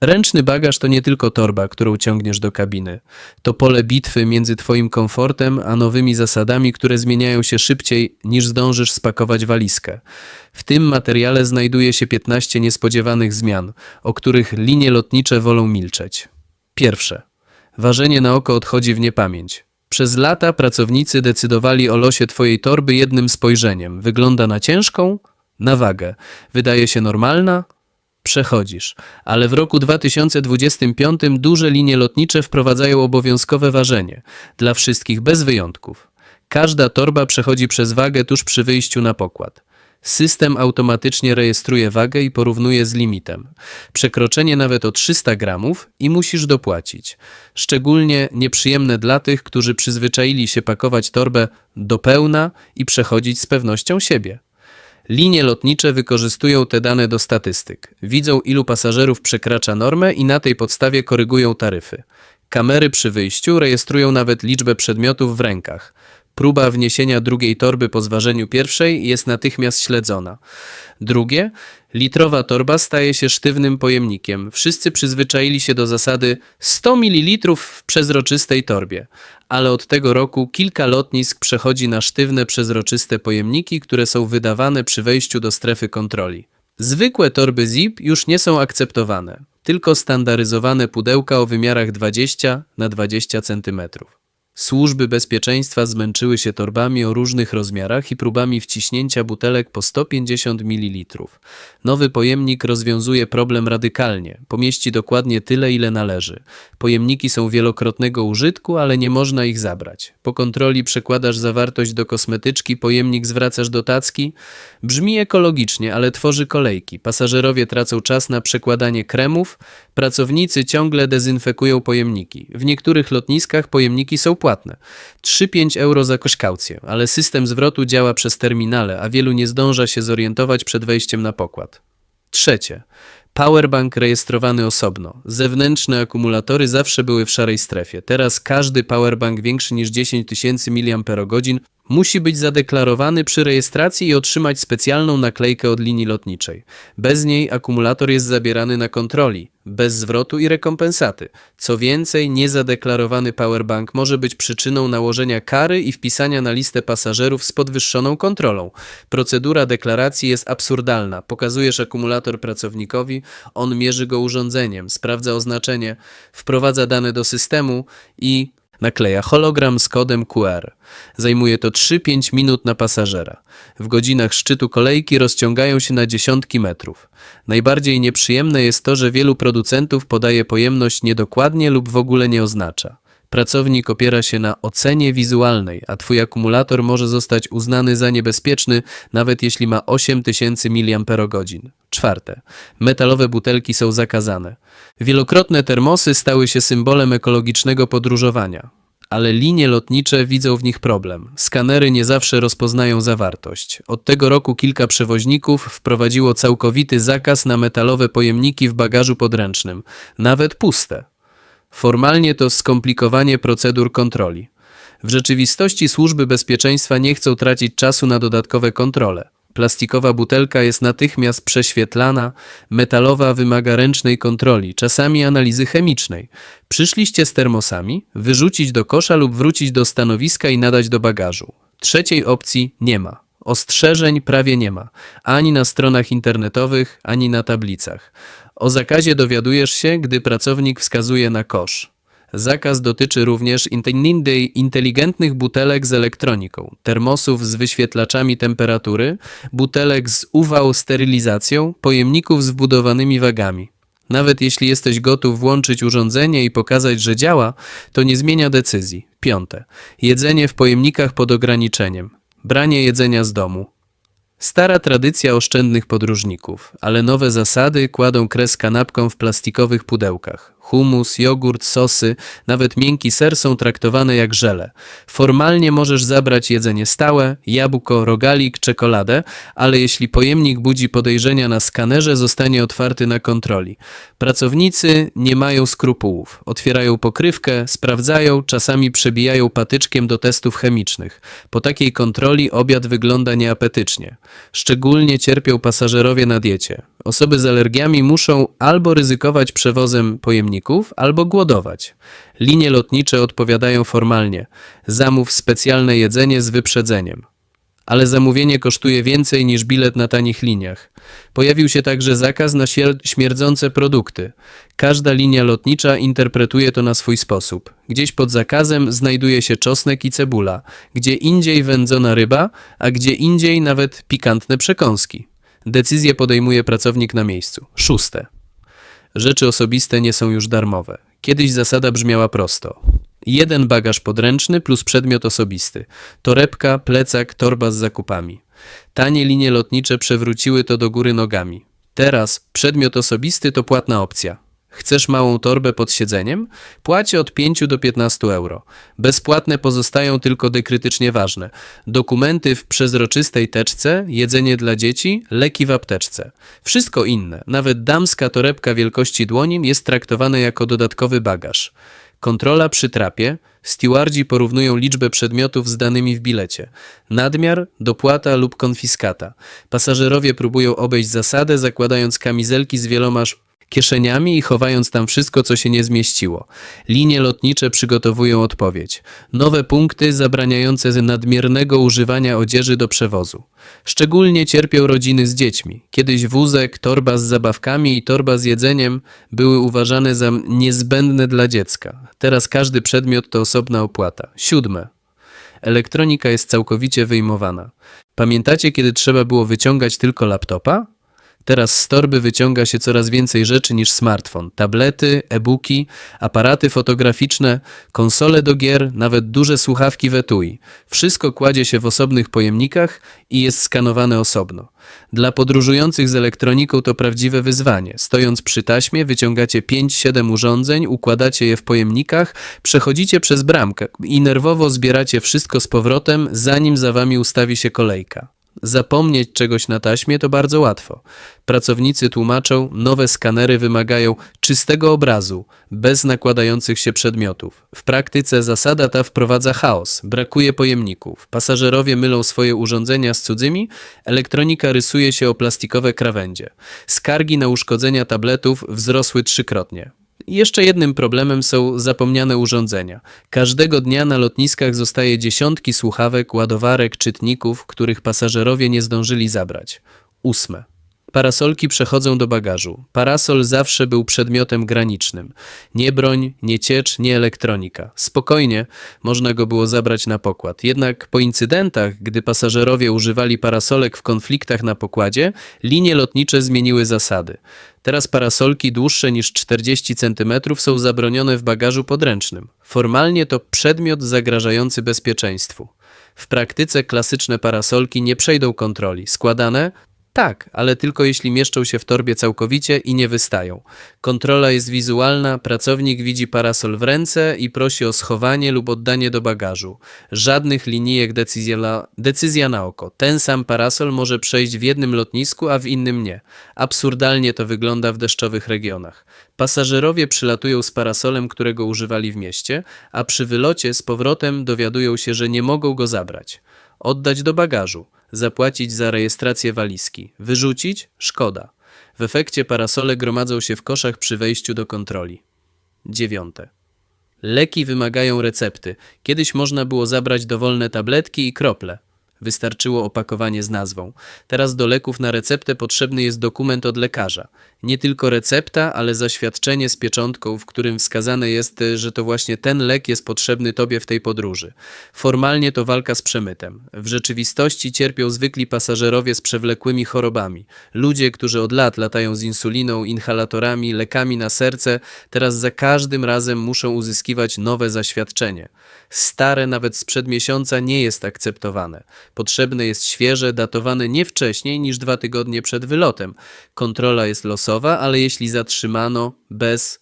Ręczny bagaż to nie tylko torba, którą ciągniesz do kabiny. To pole bitwy między Twoim komfortem a nowymi zasadami, które zmieniają się szybciej niż zdążysz spakować walizkę. W tym materiale znajduje się 15 niespodziewanych zmian, o których linie lotnicze wolą milczeć. Pierwsze. Ważenie na oko odchodzi w niepamięć. Przez lata pracownicy decydowali o losie Twojej torby jednym spojrzeniem. Wygląda na ciężką? Na wagę. Wydaje się normalna? Przechodzisz. Ale w roku 2025 duże linie lotnicze wprowadzają obowiązkowe ważenie. Dla wszystkich bez wyjątków. Każda torba przechodzi przez wagę tuż przy wyjściu na pokład. System automatycznie rejestruje wagę i porównuje z limitem. Przekroczenie nawet o 300 gramów i musisz dopłacić. Szczególnie nieprzyjemne dla tych, którzy przyzwyczaili się pakować torbę do pełna i przechodzić z pewnością siebie. Linie lotnicze wykorzystują te dane do statystyk. Widzą, ilu pasażerów przekracza normę i na tej podstawie korygują taryfy. Kamery przy wyjściu rejestrują nawet liczbę przedmiotów w rękach. Próba wniesienia drugiej torby po zważeniu pierwszej jest natychmiast śledzona. Drugie, litrowa torba staje się sztywnym pojemnikiem. Wszyscy przyzwyczaili się do zasady 100 ml w przezroczystej torbie, ale od tego roku kilka lotnisk przechodzi na sztywne, przezroczyste pojemniki, które są wydawane przy wejściu do strefy kontroli. Zwykłe torby zip już nie są akceptowane, tylko standaryzowane pudełka o wymiarach 20 na 20 cm. Służby bezpieczeństwa zmęczyły się torbami o różnych rozmiarach i próbami wciśnięcia butelek po 150 ml. Nowy pojemnik rozwiązuje problem radykalnie. Pomieści dokładnie tyle, ile należy. Pojemniki są wielokrotnego użytku, ale nie można ich zabrać. Po kontroli przekładasz zawartość do kosmetyczki, pojemnik zwracasz do tacki. Brzmi ekologicznie, ale tworzy kolejki. Pasażerowie tracą czas na przekładanie kremów, pracownicy ciągle dezynfekują pojemniki. W niektórych lotniskach pojemniki są płatne. 3-5 euro za kaucję, ale system zwrotu działa przez terminale, a wielu nie zdąża się zorientować przed wejściem na pokład. Trzecie. Powerbank rejestrowany osobno. Zewnętrzne akumulatory zawsze były w szarej strefie. Teraz każdy powerbank większy niż 10 tysięcy mAh musi być zadeklarowany przy rejestracji i otrzymać specjalną naklejkę od linii lotniczej. Bez niej akumulator jest zabierany na kontroli, bez zwrotu i rekompensaty. Co więcej, niezadeklarowany powerbank może być przyczyną nałożenia kary i wpisania na listę pasażerów z podwyższoną kontrolą. Procedura deklaracji jest absurdalna. Pokazujesz akumulator pracownikowi, on mierzy go urządzeniem, sprawdza oznaczenie, wprowadza dane do systemu i Nakleja hologram z kodem QR. Zajmuje to 3-5 minut na pasażera. W godzinach szczytu kolejki rozciągają się na dziesiątki metrów. Najbardziej nieprzyjemne jest to, że wielu producentów podaje pojemność niedokładnie lub w ogóle nie oznacza. Pracownik opiera się na ocenie wizualnej, a Twój akumulator może zostać uznany za niebezpieczny, nawet jeśli ma 8000 mAh. Czwarte. Metalowe butelki są zakazane. Wielokrotne termosy stały się symbolem ekologicznego podróżowania. Ale linie lotnicze widzą w nich problem. Skanery nie zawsze rozpoznają zawartość. Od tego roku kilka przewoźników wprowadziło całkowity zakaz na metalowe pojemniki w bagażu podręcznym, nawet puste. Formalnie to skomplikowanie procedur kontroli. W rzeczywistości służby bezpieczeństwa nie chcą tracić czasu na dodatkowe kontrole. Plastikowa butelka jest natychmiast prześwietlana, metalowa wymaga ręcznej kontroli, czasami analizy chemicznej. Przyszliście z termosami, wyrzucić do kosza lub wrócić do stanowiska i nadać do bagażu. Trzeciej opcji nie ma. Ostrzeżeń prawie nie ma, ani na stronach internetowych, ani na tablicach. O zakazie dowiadujesz się, gdy pracownik wskazuje na kosz. Zakaz dotyczy również inteligentnych butelek z elektroniką, termosów z wyświetlaczami temperatury, butelek z UV sterylizacją, pojemników z wbudowanymi wagami. Nawet jeśli jesteś gotów włączyć urządzenie i pokazać, że działa, to nie zmienia decyzji. Piąte. Jedzenie w pojemnikach pod ograniczeniem. Branie jedzenia z domu. Stara tradycja oszczędnych podróżników, ale nowe zasady kładą kres kanapkom w plastikowych pudełkach. Humus, jogurt, sosy, nawet miękki ser są traktowane jak żele. Formalnie możesz zabrać jedzenie stałe, jabłko, rogalik, czekoladę, ale jeśli pojemnik budzi podejrzenia na skanerze, zostanie otwarty na kontroli. Pracownicy nie mają skrupułów. Otwierają pokrywkę, sprawdzają, czasami przebijają patyczkiem do testów chemicznych. Po takiej kontroli obiad wygląda nieapetycznie. Szczególnie cierpią pasażerowie na diecie. Osoby z alergiami muszą albo ryzykować przewozem pojemników, albo głodować. Linie lotnicze odpowiadają formalnie: zamów specjalne jedzenie z wyprzedzeniem. Ale zamówienie kosztuje więcej niż bilet na tanich liniach. Pojawił się także zakaz na śmier- śmierdzące produkty. Każda linia lotnicza interpretuje to na swój sposób. Gdzieś pod zakazem znajduje się czosnek i cebula, gdzie indziej wędzona ryba, a gdzie indziej nawet pikantne przekąski. Decyzję podejmuje pracownik na miejscu. Szóste. Rzeczy osobiste nie są już darmowe. Kiedyś zasada brzmiała prosto. Jeden bagaż podręczny plus przedmiot osobisty. Torebka, plecak, torba z zakupami. Tanie linie lotnicze przewróciły to do góry nogami. Teraz przedmiot osobisty to płatna opcja. Chcesz małą torbę pod siedzeniem? Płać od 5 do 15 euro. Bezpłatne pozostają tylko dekrytycznie ważne. Dokumenty w przezroczystej teczce, jedzenie dla dzieci, leki w apteczce. Wszystko inne, nawet damska torebka wielkości dłoni jest traktowane jako dodatkowy bagaż. Kontrola przy trapie. Stewardzi porównują liczbę przedmiotów z danymi w bilecie. Nadmiar, dopłata lub konfiskata. Pasażerowie próbują obejść zasadę, zakładając kamizelki z wieloma kieszeniami i chowając tam wszystko, co się nie zmieściło. Linie lotnicze przygotowują odpowiedź. Nowe punkty zabraniające nadmiernego używania odzieży do przewozu. Szczególnie cierpią rodziny z dziećmi. Kiedyś wózek, torba z zabawkami i torba z jedzeniem były uważane za niezbędne dla dziecka. Teraz każdy przedmiot to osobna opłata. Siódme. Elektronika jest całkowicie wyjmowana. Pamiętacie, kiedy trzeba było wyciągać tylko laptopa? Teraz z torby wyciąga się coraz więcej rzeczy niż smartfon. Tablety, e-booki, aparaty fotograficzne, konsole do gier, nawet duże słuchawki w etui. Wszystko kładzie się w osobnych pojemnikach i jest skanowane osobno. Dla podróżujących z elektroniką to prawdziwe wyzwanie. Stojąc przy taśmie, wyciągacie 5-7 urządzeń, układacie je w pojemnikach, przechodzicie przez bramkę i nerwowo zbieracie wszystko z powrotem, zanim za wami ustawi się kolejka. Zapomnieć czegoś na taśmie to bardzo łatwo. Pracownicy tłumaczą, nowe skanery wymagają czystego obrazu, bez nakładających się przedmiotów. W praktyce zasada ta wprowadza chaos, brakuje pojemników, pasażerowie mylą swoje urządzenia z cudzymi, elektronika rysuje się o plastikowe krawędzie. Skargi na uszkodzenia tabletów wzrosły trzykrotnie. Jeszcze jednym problemem są zapomniane urządzenia. Każdego dnia na lotniskach zostaje dziesiątki słuchawek, ładowarek, czytników, których pasażerowie nie zdążyli zabrać. Ósme. Parasolki przechodzą do bagażu. Parasol zawsze był przedmiotem granicznym. Nie broń, nie ciecz, nie elektronika. Spokojnie można go było zabrać na pokład. Jednak po incydentach, gdy pasażerowie używali parasolek w konfliktach na pokładzie, linie lotnicze zmieniły zasady. Teraz parasolki dłuższe niż 40 cm są zabronione w bagażu podręcznym. Formalnie to przedmiot zagrażający bezpieczeństwu. W praktyce klasyczne parasolki nie przejdą kontroli. Składane? Tak, ale tylko jeśli mieszczą się w torbie całkowicie i nie wystają. Kontrola jest wizualna, pracownik widzi parasol w ręce i prosi o schowanie lub oddanie do bagażu. Żadnych linijek decyzja, na- decyzja na oko. Ten sam parasol może przejść w jednym lotnisku, a w innym nie. Absurdalnie to wygląda w deszczowych regionach. Pasażerowie przylatują z parasolem, którego używali w mieście, a przy wylocie z powrotem dowiadują się, że nie mogą go zabrać. Oddać do bagażu, zapłacić za rejestrację walizki, wyrzucić? Szkoda. W efekcie parasole gromadzą się w koszach przy wejściu do kontroli. Dziewiąte. Leki wymagają recepty. Kiedyś można było zabrać dowolne tabletki i krople. Wystarczyło opakowanie z nazwą. Teraz do leków na receptę potrzebny jest dokument od lekarza. Nie tylko recepta, ale zaświadczenie z pieczątką, w którym wskazane jest, że to właśnie ten lek jest potrzebny tobie w tej podróży. Formalnie to walka z przemytem. W rzeczywistości cierpią zwykli pasażerowie z przewlekłymi chorobami. Ludzie, którzy od lat latają z insuliną, inhalatorami, lekami na serce, teraz za każdym razem muszą uzyskiwać nowe zaświadczenie. Stare nawet sprzed miesiąca nie jest akceptowane. Potrzebne jest świeże, datowane nie wcześniej niż dwa tygodnie przed wylotem. Kontrola jest losowa, ale jeśli zatrzymano bez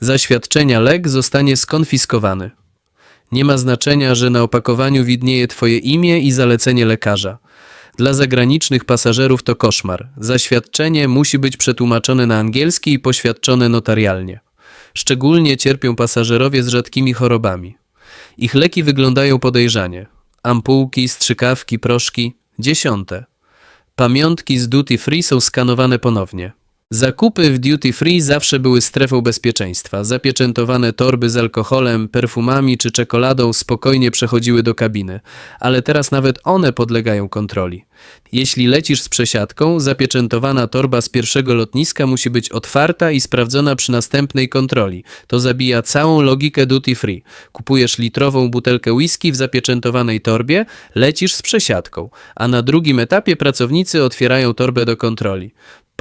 zaświadczenia lek zostanie skonfiskowany. Nie ma znaczenia, że na opakowaniu widnieje Twoje imię i zalecenie lekarza. Dla zagranicznych pasażerów to koszmar. Zaświadczenie musi być przetłumaczone na angielski i poświadczone notarialnie. Szczególnie cierpią pasażerowie z rzadkimi chorobami. Ich leki wyglądają podejrzanie. Ampułki, strzykawki, proszki. Dziesiąte. Pamiątki z duty free są skanowane ponownie. Zakupy w duty free zawsze były strefą bezpieczeństwa. Zapieczętowane torby z alkoholem, perfumami czy czekoladą spokojnie przechodziły do kabiny, ale teraz nawet one podlegają kontroli. Jeśli lecisz z przesiadką, zapieczętowana torba z pierwszego lotniska musi być otwarta i sprawdzona przy następnej kontroli. To zabija całą logikę duty free. Kupujesz litrową butelkę whisky w zapieczętowanej torbie, lecisz z przesiadką, a na drugim etapie pracownicy otwierają torbę do kontroli.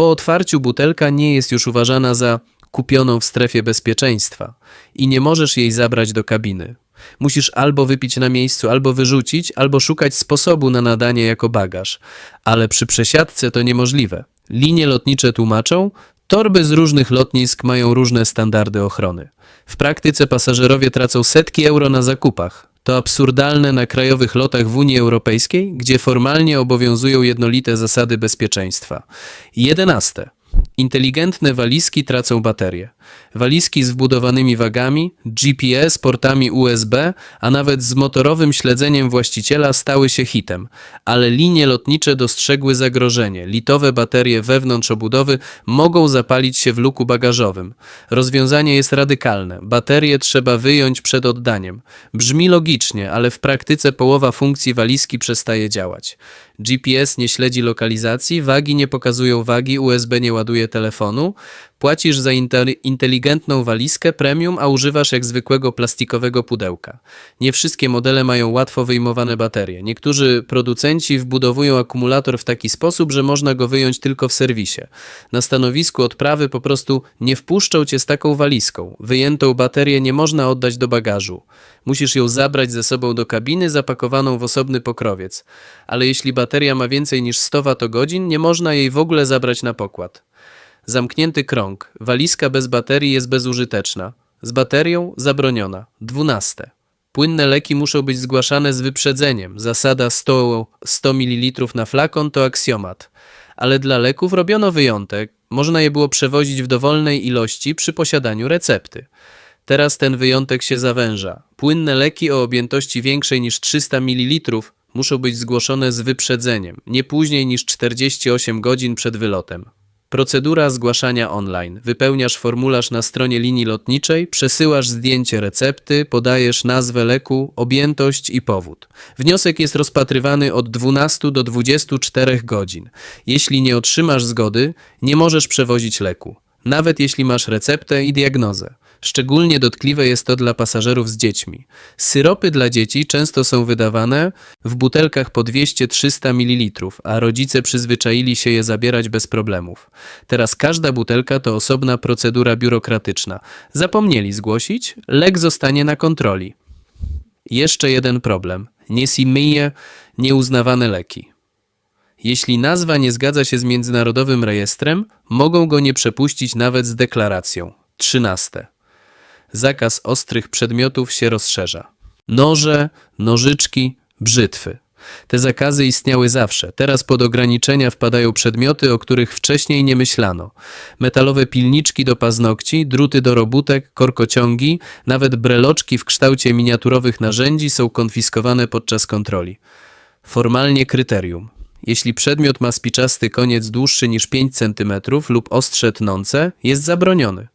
Po otwarciu butelka nie jest już uważana za kupioną w strefie bezpieczeństwa i nie możesz jej zabrać do kabiny. Musisz albo wypić na miejscu, albo wyrzucić, albo szukać sposobu na nadanie jako bagaż. Ale przy przesiadce to niemożliwe. Linie lotnicze tłumaczą, torby z różnych lotnisk mają różne standardy ochrony. W praktyce pasażerowie tracą setki euro na zakupach. To absurdalne na krajowych lotach w Unii Europejskiej, gdzie formalnie obowiązują jednolite zasady bezpieczeństwa. 11. Inteligentne walizki tracą baterie. Walizki z wbudowanymi wagami, GPS, portami USB, a nawet z motorowym śledzeniem właściciela stały się hitem, ale linie lotnicze dostrzegły zagrożenie. Litowe baterie wewnątrz obudowy mogą zapalić się w luku bagażowym. Rozwiązanie jest radykalne. Baterie trzeba wyjąć przed oddaniem. Brzmi logicznie, ale w praktyce połowa funkcji walizki przestaje działać. GPS nie śledzi lokalizacji, wagi nie pokazują wagi, USB nie ładuje telefonu. Płacisz za inte- inteligentną walizkę premium, a używasz jak zwykłego plastikowego pudełka. Nie wszystkie modele mają łatwo wyjmowane baterie. Niektórzy producenci wbudowują akumulator w taki sposób, że można go wyjąć tylko w serwisie. Na stanowisku odprawy po prostu nie wpuszczą cię z taką walizką. Wyjętą baterię nie można oddać do bagażu. Musisz ją zabrać ze sobą do kabiny zapakowaną w osobny pokrowiec. Ale jeśli bateria ma więcej niż 100 Wh, nie można jej w ogóle zabrać na pokład. Zamknięty krąg. Walizka bez baterii jest bezużyteczna. Z baterią zabroniona. 12. Płynne leki muszą być zgłaszane z wyprzedzeniem. Zasada 100, 100 ml na flakon to aksjomat. Ale dla leków robiono wyjątek. Można je było przewozić w dowolnej ilości przy posiadaniu recepty. Teraz ten wyjątek się zawęża. Płynne leki o objętości większej niż 300 ml muszą być zgłoszone z wyprzedzeniem, nie później niż 48 godzin przed wylotem. Procedura zgłaszania online. Wypełniasz formularz na stronie linii lotniczej, przesyłasz zdjęcie recepty, podajesz nazwę leku, objętość i powód. Wniosek jest rozpatrywany od 12 do 24 godzin. Jeśli nie otrzymasz zgody, nie możesz przewozić leku, nawet jeśli masz receptę i diagnozę. Szczególnie dotkliwe jest to dla pasażerów z dziećmi. Syropy dla dzieci często są wydawane w butelkach po 200-300 ml, a rodzice przyzwyczaili się je zabierać bez problemów. Teraz każda butelka to osobna procedura biurokratyczna. Zapomnieli zgłosić, lek zostanie na kontroli. Jeszcze jeden problem. Niesimije nieuznawane leki. Jeśli nazwa nie zgadza się z międzynarodowym rejestrem, mogą go nie przepuścić nawet z deklaracją. 13. Zakaz ostrych przedmiotów się rozszerza. Noże, nożyczki, brzytwy. Te zakazy istniały zawsze. Teraz pod ograniczenia wpadają przedmioty, o których wcześniej nie myślano. Metalowe pilniczki do paznokci, druty do robótek, korkociągi, nawet breloczki w kształcie miniaturowych narzędzi są konfiskowane podczas kontroli. Formalnie kryterium. Jeśli przedmiot ma spiczasty koniec dłuższy niż 5 cm lub ostrze tnące, jest zabroniony.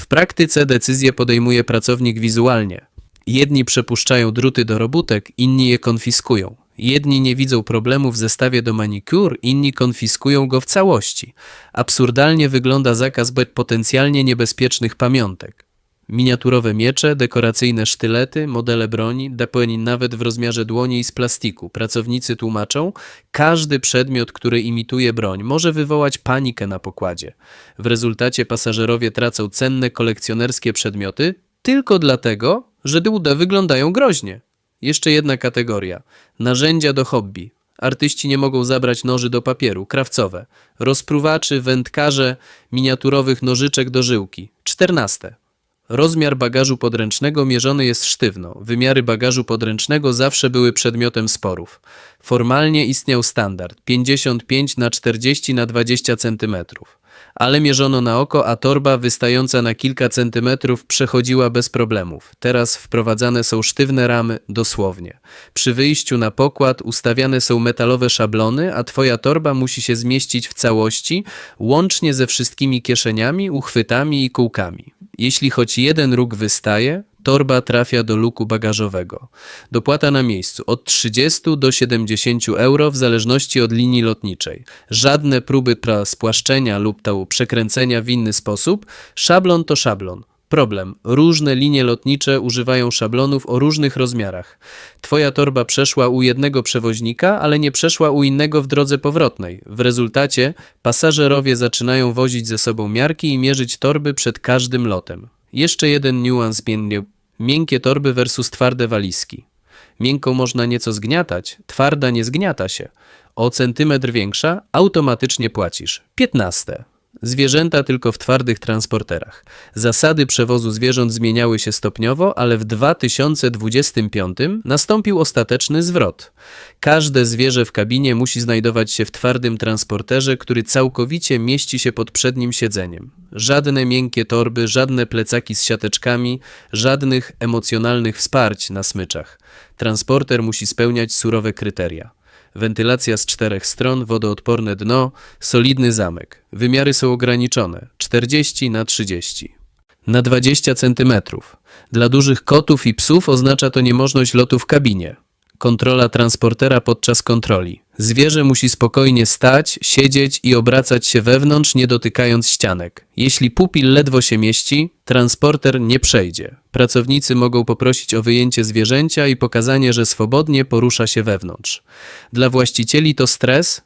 W praktyce decyzję podejmuje pracownik wizualnie. Jedni przepuszczają druty do robótek, inni je konfiskują. Jedni nie widzą problemu w zestawie do manikur, inni konfiskują go w całości. Absurdalnie wygląda zakaz potencjalnie niebezpiecznych pamiątek. Miniaturowe miecze, dekoracyjne sztylety, modele broni, dapłeni nawet w rozmiarze dłoni i z plastiku. Pracownicy tłumaczą, każdy przedmiot, który imituje broń, może wywołać panikę na pokładzie. W rezultacie pasażerowie tracą cenne kolekcjonerskie przedmioty tylko dlatego, że dude wyglądają groźnie. Jeszcze jedna kategoria. Narzędzia do hobby. Artyści nie mogą zabrać noży do papieru, krawcowe, rozpruwaczy, wędkarze, miniaturowych nożyczek do żyłki. 14. Rozmiar bagażu podręcznego mierzony jest sztywno. Wymiary bagażu podręcznego zawsze były przedmiotem sporów. Formalnie istniał standard 55 na 40 na 20 cm. Ale mierzono na oko, a torba wystająca na kilka centymetrów przechodziła bez problemów. Teraz wprowadzane są sztywne ramy, dosłownie. Przy wyjściu na pokład ustawiane są metalowe szablony, a twoja torba musi się zmieścić w całości, łącznie ze wszystkimi kieszeniami, uchwytami i kółkami. Jeśli choć jeden róg wystaje, torba trafia do luku bagażowego. Dopłata na miejscu od 30 do 70 euro w zależności od linii lotniczej. Żadne próby spłaszczenia lub to przekręcenia w inny sposób. Szablon to szablon. Problem. Różne linie lotnicze używają szablonów o różnych rozmiarach. Twoja torba przeszła u jednego przewoźnika, ale nie przeszła u innego w drodze powrotnej. W rezultacie pasażerowie zaczynają wozić ze sobą miarki i mierzyć torby przed każdym lotem. Jeszcze jeden niuans między miękkie torby versus twarde walizki. Miękką można nieco zgniatać, twarda nie zgniata się. O centymetr większa automatycznie płacisz. 15. Zwierzęta tylko w twardych transporterach. Zasady przewozu zwierząt zmieniały się stopniowo, ale w 2025 nastąpił ostateczny zwrot. Każde zwierzę w kabinie musi znajdować się w twardym transporterze, który całkowicie mieści się pod przednim siedzeniem. Żadne miękkie torby, żadne plecaki z siateczkami, żadnych emocjonalnych wsparć na smyczach. Transporter musi spełniać surowe kryteria. Wentylacja z czterech stron, wodoodporne dno, solidny zamek. Wymiary są ograniczone 40 na 30 na 20 cm. Dla dużych kotów i psów oznacza to niemożność lotu w kabinie. Kontrola transportera podczas kontroli. Zwierzę musi spokojnie stać, siedzieć i obracać się wewnątrz, nie dotykając ścianek. Jeśli pupil ledwo się mieści, transporter nie przejdzie. Pracownicy mogą poprosić o wyjęcie zwierzęcia i pokazanie, że swobodnie porusza się wewnątrz. Dla właścicieli to stres,